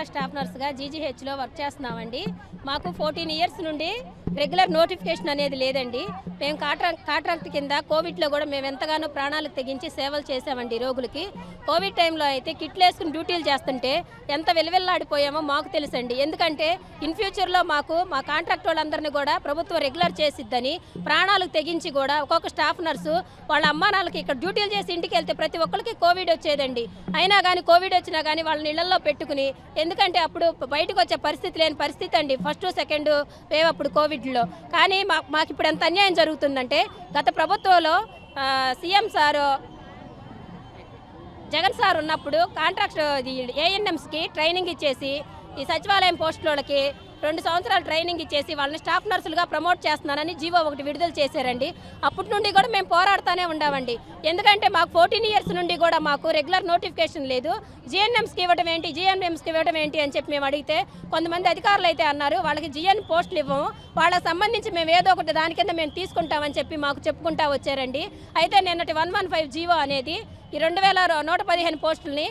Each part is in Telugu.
కుమారి స్టాఫ్ నర్స్గా జీజీహెచ్లో వర్క్ చేస్తున్నామండి. మాకు ఫోర్టీన్ ఇయర్స్ నుండి రెగ్యులర్ నోటిఫికేషన్ అనేది లేదండి. మేము కాంట్రాక్ట్ కాంట్రాక్ట్ కింద కోవిడ్లో కూడా మేము ఎంతగానో ప్రాణాలు తెగించి సేవలు చేసామండి రోగులకి. కోవిడ్ టైంలో అయితే కిట్లు వేసుకుని డ్యూటీలు చేస్తుంటే ఎంత వెలువెల్లాడిపోయామో మాకు తెలుసండి. ఎందుకంటే ఇన్ ఫ్యూచర్లో మాకు మా కాంట్రాక్ట్ వాళ్ళందరినీ కూడా ప్రభుత్వం రెగ్యులర్ చేసిద్దని ప్రాణాలు తెగించి కూడా ఒక్కొక్క స్టాఫ్ నర్సు వాళ్ళ అమ్మానాలకి ఇక్కడ డ్యూటీలు చేసి ఇంటికి వెళ్తే ప్రతి ఒక్కరికి కోవిడ్ వచ్చేదండి. అయినా కానీ కోవిడ్ వచ్చినా కానీ వాళ్ళని ఇళ్ళలో పెట్టుకుని ఎందుకంటే అప్పుడు బయటకు వచ్చే పరిస్థితి లేని పరిస్థితి అండి. ఫస్ట్ సెకండ్ వేవ్ అప్పుడు కోవిడ్లో. కానీ మా మాకు ఇప్పుడు ఎంత అన్యాయం జరుగుతుందంటే గత ప్రభుత్వంలో సీఎం సారు జగన్ సార్ ఉన్నప్పుడు కాంట్రాక్ట్ ఏఎన్ఎంస్కి ట్రైనింగ్ ఇచ్చేసి ఈ సచివాలయం పోస్టులకి రెండు సంవత్సరాలు ట్రైనింగ్ ఇచ్చేసి వాళ్ళని స్టాఫ్ నర్సులుగా ప్రమోట్ చేస్తున్నానని జీవో ఒకటి విడుదల చేశారండి. అప్పటి నుండి కూడా మేము పోరాడుతూనే ఉండామండి ఎందుకంటే మాకు ఫోర్టీన్ ఇయర్స్ నుండి కూడా మాకు రెగ్యులర్ నోటిఫికేషన్ లేదు. జిఎన్ఎంస్కి ఇవ్వడం ఏంటి? జిఎన్ఎంస్కి ఇవ్వడం ఏంటి అని చెప్పి మేము అడిగితే కొంతమంది అధికారులు అయితే అన్నారు వాళ్ళకి జిఎన్ పోస్టులు ఇవ్వము. వాళ్ళకి సంబంధించి మేము ఏదో ఒకటి దాని కింద మేము తీసుకుంటామని చెప్పి మాకు చెప్పుకుంటా వచ్చారండి. అయితే నిన్నటి వన్ వన్ ఫైవ్ జీవో అనేది ఈ రెండు వేల నూట పదిహేను పోస్టుల్ని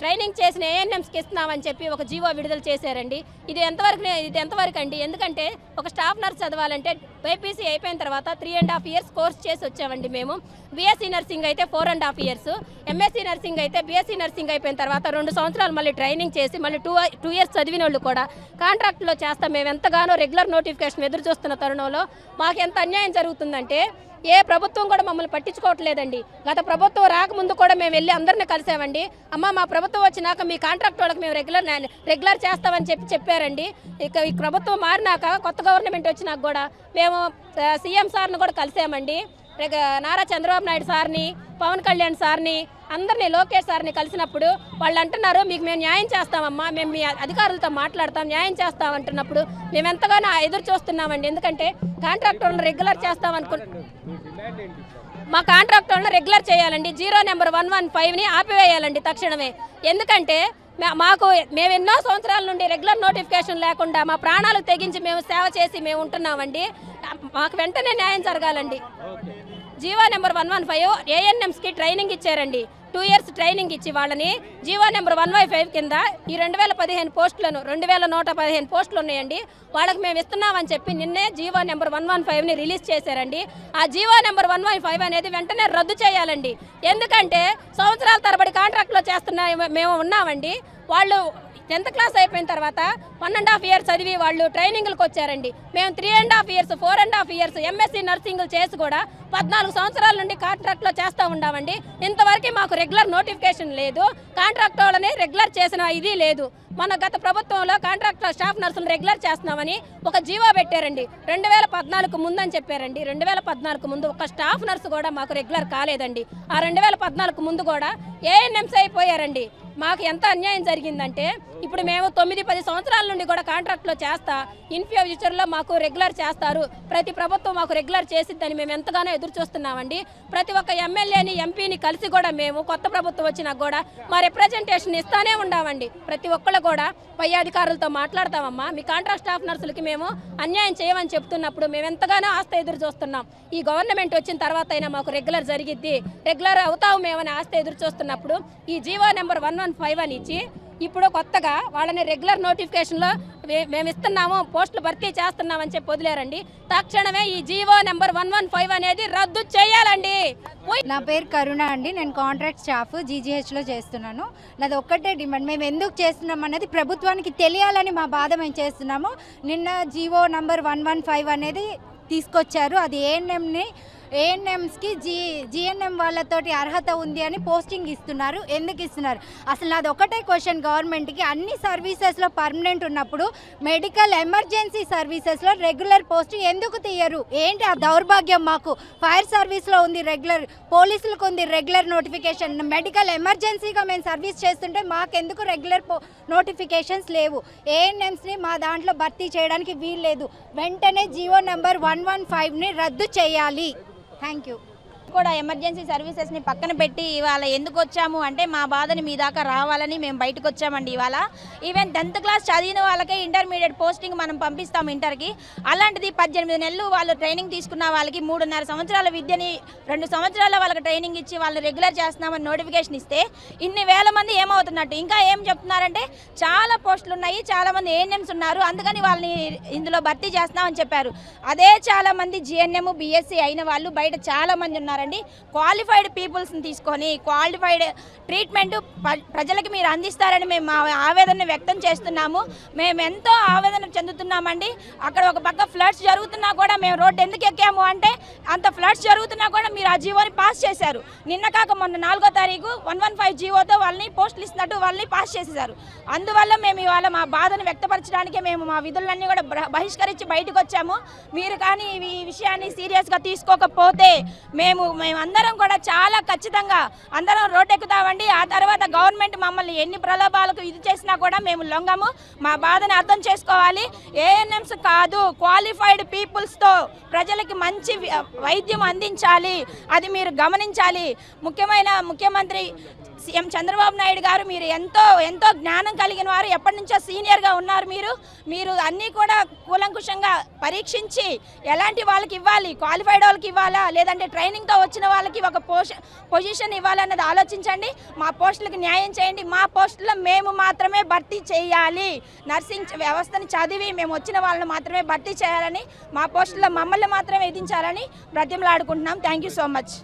ట్రైనింగ్ చేసిన ఏఎన్ఎంస్కి ఇస్తున్నామని చెప్పి ఒక జీవో విడుదల చేశారండి. ఇది ఎంతవరకు ఇది ఎంతవరకు అండి? ఎందుకంటే ఒక స్టాఫ్ నర్స్ చదవాలంటే బైపీసీ అయిపోయిన తర్వాత three and half years course చేసి వచ్చామండి మేము. బీఎస్సీ నర్సింగ్ అయితే four and half years MSc nursing అయితే బీఎస్సీ నర్సింగ్ అయిపోయిన తర్వాత రెండు సంవత్సరాలు మళ్ళీ ట్రైనింగ్ చేసి మళ్ళీ టూ టూ ఇయర్స్ చదివిన వాళ్ళు కూడా కాంట్రాక్ట్లో చేస్తాం మేము ఎంతగానో రెగ్యులర్ నోటిఫికేషన్ ఎదురు చూస్తున్న తరుణంలో మాకు ఎంత అన్యాయం జరుగుతుందంటే ఏ ప్రభుత్వం కూడా మమ్మల్ని పట్టించుకోవట్లేదండి. గత ప్రభుత్వం రాకముందు కూడా మేము వెళ్ళి అందరిని కలిసామండి. అమ్మ మా ప్రభుత్వం వచ్చినాక మీ కాంట్రాక్ట్ వాళ్ళకి మేము రెగ్యులర్ రెగ్యులర్ చేస్తామని చెప్పి చెప్పారండి. ఇక ఈ ప్రభుత్వం మారినాక కొత్త గవర్నమెంట్ వచ్చినాక కూడా మేము సీఎం సార్ని కూడా కలిసామండి. నారా చంద్రబాబు నాయుడు సార్ని పవన్ కళ్యాణ్ సార్ని అందరినీ లోకేష్ సార్ని కలిసినప్పుడు వాళ్ళు అంటున్నారు మీకు మేము న్యాయం చేస్తామమ్మా మేము మీ అధికారులతో మాట్లాడతాం న్యాయం చేస్తాం అంటున్నప్పుడు మేము ఎంతగానో ఎదురు చూస్తున్నామండి. ఎందుకంటే కాంట్రాక్టర్లను రెగ్యులర్ చేస్తాం అనుకుంటున్నాం మా కాంట్రాక్టర్లను రెగ్యులర్ చేయాలండి. జీరో నెంబర్ వన్ వన్ ఫైవ్ని ఆపివేయాలండి తక్షణమే. ఎందుకంటే మాకు మేము ఎన్నో సంవత్సరాల నుండి రెగ్యులర్ నోటిఫికేషన్ లేకుండా మా ప్రాణాలకు తెగించి మేము సేవ చేసి మేము ఉంటున్నామండి. మాకు వెంటనే న్యాయం జరగాలండి. GO number one one five ఏఎన్ఎంస్కి training ఇచ్చారండి. టూ ఇయర్స్ ట్రైనింగ్ ఇచ్చి వాళ్ళని GO number one Y five కింద ఈ రెండు వేల పదిహేను పోస్టులను రెండు వేల నూట పదిహేను పోస్టులు ఉన్నాయండి. వాళ్ళకి మేము ఇస్తున్నామని చెప్పి నిన్నే జీవో నెంబర్ వన్ వన్ ఫైవ్ని రిలీజ్ చేశారండి. ఆ GO number one one five అనేది వెంటనే రద్దు చేయాలండి. ఎందుకంటే సంవత్సరాల తరబడి కాంట్రాక్ట్లో చేస్తున్న మేము ఉన్నామండి. వాళ్ళు టెన్త్ క్లాస్ అయిపోయిన తర్వాత వన్ అండ్ హాఫ్ ఇయర్ చదివి వాళ్ళు ట్రైనింగ్లకు వచ్చారండి. మేము three and half years four and half years MSc నర్సింగ్లు చేసి కూడా పద్నాలుగు సంవత్సరాల నుండి కాంట్రాక్ట్లో చేస్తూ ఉండామండి ఇంతవరకు మాకు రెగ్యులర్ నోటిఫికేషన్ లేదు. కాంట్రాక్ట్ వాళ్ళని రెగ్యులర్ చేసిన ఇది లేదు. మన గత ప్రభుత్వంలో కాంట్రాక్ట్ స్టాఫ్ నర్సులు రెగ్యులర్ చేస్తున్నామని ఒక జీవో పెట్టారండి. రెండు వేల పద్నాలుగు ముందు అని చెప్పారండి. రెండు వేల పద్నాలుగు ముందు ఒక స్టాఫ్ నర్సు కూడా మాకు రెగ్యులర్ కాలేదండి. ఆ రెండు వేల పద్నాలుగు ముందు కూడా ఏఎన్ఎంసీ అయిపోయారండి. మాకు ఎంత అన్యాయం జరిగిందంటే ఇప్పుడు మేము తొమ్మిది పది సంవత్సరాల నుండి కూడా కాంట్రాక్ట్లో చేస్తా ఇన్ ఫ్యూచర్లో మాకు రెగ్యులర్ చేస్తారు ప్రతి ప్రభుత్వం మాకు రెగ్యులర్ చేసిద్దని మేము ఎంతగానో ఎదురు చూస్తున్నామండి. ప్రతి ఒక్క ఎమ్మెల్యేని ఎంపీని కలిసి కూడా మేము కొత్త ప్రభుత్వం వచ్చినా కూడా మా రిప్రజెంటేషన్ ఇస్తానే ఉండామండి. ప్రతి ఒక్కళ్ళు కూడా పై అధికారులతో మాట్లాడతామమ్మా మీ కాంట్రాక్ట్ స్టాఫ్ నర్సులకి మేము అన్యాయం చేయమని చెప్తున్నప్పుడు మేము ఎంతగానో ఆస్త ఎదురు చూస్తున్నాం. ఈ గవర్నమెంట్ వచ్చిన తర్వాత అయినా మాకు రెగ్యులర్ జరిగిద్ది రెగ్యులర్ అవుతావు మేమని ఆస్త ఎదురు చూస్తున్నప్పుడు ఈ GO number one one five అని ఇచ్చి ఇప్పుడు కొత్తగా వాళ్ళని రెగ్యులర్ నోటిఫికేషన్లో మేము ఇస్తున్నాము పోస్టులు భర్తీ చేస్తున్నామని చెప్పి వదిలేరండి. తక్షణమే ఈ GO number one one five అనేది రద్దు చేయాలండి. నా పేరు కరుణ అండి. నేను కాంట్రాక్ట్ స్టాఫ్ జీజీహెచ్లో చేస్తున్నాను. నాది ఒక్కటే డిమాండ్. మేము ఎందుకు చేస్తున్నాం అనేది ప్రభుత్వానికి తెలియాలని మా బాధ మేము చేస్తున్నాము. నిన్న GO number one one five అనేది తీసుకొచ్చారు. అది ఏఎన్ఎంని ఏఎన్ఎంస్కి జీ జిఎన్ఎం వాళ్ళతోటి అర్హత ఉంది అని పోస్టింగ్ ఇస్తున్నారు. ఎందుకు ఇస్తున్నారు? అసలు నాది ఒకటే క్వశ్చన్ గవర్నమెంట్కి. అన్ని సర్వీసెస్లో పర్మనెంట్ ఉన్నప్పుడు మెడికల్ ఎమర్జెన్సీ సర్వీసెస్లో రెగ్యులర్ పోస్టింగ్ ఎందుకు తీయరు? ఏంటి ఆ దౌర్భాగ్యం మాకు? ఫైర్ సర్వీస్లో ఉంది రెగ్యులర్ పోలీసులకు ఉంది రెగ్యులర్ నోటిఫికేషన్. మెడికల్ ఎమర్జెన్సీగా మేము సర్వీస్ చేస్తుంటే మాకెందుకు రెగ్యులర్ నోటిఫికేషన్స్ లేవు? ఏఎన్ఎంస్ని మా దాంట్లో భర్తీ చేయడానికి వీల్లేదు. వెంటనే జియో నెంబర్ వన్ వన్ ఫైవ్ని రద్దు చేయాలి. థ్యాంక్ యూ కూడా ఎమర్జెన్సీ సర్వీసెస్ని పక్కన పెట్టి ఇవాళ ఎందుకు వచ్చాము అంటే మా బాధని మీ దాకా రావాలని మేము బయటకు వచ్చామండి ఇవాళ. ఈవెన్ టెన్త్ క్లాస్ చదివిన వాళ్ళకే ఇంటర్మీడియట్ పోస్టింగ్ మనం పంపిస్తాం ఇంటర్కి. అలాంటిది పద్దెనిమిది నెలలు వాళ్ళు ట్రైనింగ్ తీసుకున్న వాళ్ళకి మూడున్నర సంవత్సరాల విద్యని రెండు సంవత్సరాల వాళ్ళకి ట్రైనింగ్ ఇచ్చి వాళ్ళు రెగ్యులర్ చేస్తున్నామని నోటిఫికేషన్ ఇస్తే ఇన్ని వేల మంది ఏమవుతున్నట్టు. ఇంకా ఏం చెప్తున్నారంటే చాలా పోస్టులు ఉన్నాయి చాలా మంది ఏఎన్ఎంస్ ఉన్నారు అందుకని వాళ్ళని ఇందులో భర్తీ చేస్తున్నామని చెప్పారు. అదే చాలా మంది జిఎన్ఎం బిఎస్సి అయిన వాళ్ళు బయట చాలా మంది కాదండి క్వాలిఫైడ్ పీపుల్స్ని తీసుకొని క్వాలిఫైడ్ ట్రీట్మెంట్ ప్రజలకి మీరు అందిస్తారని మేము మా ఆవేదన వ్యక్తం చేస్తున్నాము. మేము ఎంతో ఆవేదన చెందుతున్నామండి. అక్కడ ఒక పక్క ఫ్లడ్స్ జరుగుతున్నా కూడా మేము రోడ్డు ఎందుకు ఎక్కాము అంటే అంత ఫ్లడ్స్ జరుగుతున్నా కూడా మీరు ఆ జీవోని పాస్ చేశారు. నిన్న కాక మొన్న నాలుగో తారీఖు వన్ వన్ ఫైవ్ జీవోతో వాళ్ళని పోస్టులు ఇస్తున్నట్టు వాళ్ళని పాస్ చేసేసారు అందువల్ల మేము ఇవాళ మా బాధను వ్యక్తపరచడానికే మేము మా విధులన్నీ కూడా బహిష్కరించి బయటకు వచ్చాము. మీరు కానీ ఈ విషయాన్ని సీరియస్గా తీసుకోకపోతే మేము మేమందరం కూడా చాలా ఖచ్చితంగా అందరం రోడ్డెక్కుతామండి. ఆ తర్వాత గవర్నమెంట్ మమ్మల్ని ఎన్ని ప్రలోభాలకు ఇది చేసినా కూడా మేము లొంగము. మా బాధని అర్థం చేసుకోవాలి. ఏఎన్ఎంస్ కాదు క్వాలిఫైడ్ పీపుల్స్తో ప్రజలకి మంచి వైద్యం అందించాలి. అది మీరు గమనించాలి. ముఖ్యమైన ముఖ్యమంత్రి సీఎం చంద్రబాబు నాయుడు గారు మీరు ఎంతో ఎంతో జ్ఞానం కలిగిన వారు ఎప్పటి నుంచో సీనియర్గా ఉన్నారు మీరు. మీరు అన్నీ కూడా కూలంకుషంగా పరీక్షించి ఎలాంటి వాళ్ళకి ఇవ్వాలి? క్వాలిఫైడ్ వాళ్ళకి ఇవ్వాలా? లేదంటే ట్రైనింగ్తో వచ్చిన వాళ్ళకి ఒక పోష పొజిషన్ ఇవ్వాలన్నది ఆలోచించండి. మా పోస్టులకు న్యాయం చేయండి. మా పోస్టులో మేము మాత్రమే భర్తీ చేయాలి. నర్సింగ్ వ్యవస్థని చదివి మేము వచ్చిన వాళ్ళని మాత్రమే భర్తీ చేయాలని మా పోస్టుల్లో మమ్మల్ని మాత్రమే విధించాలని బ్రతిమలాడుకుంటున్నాం. Thank you so much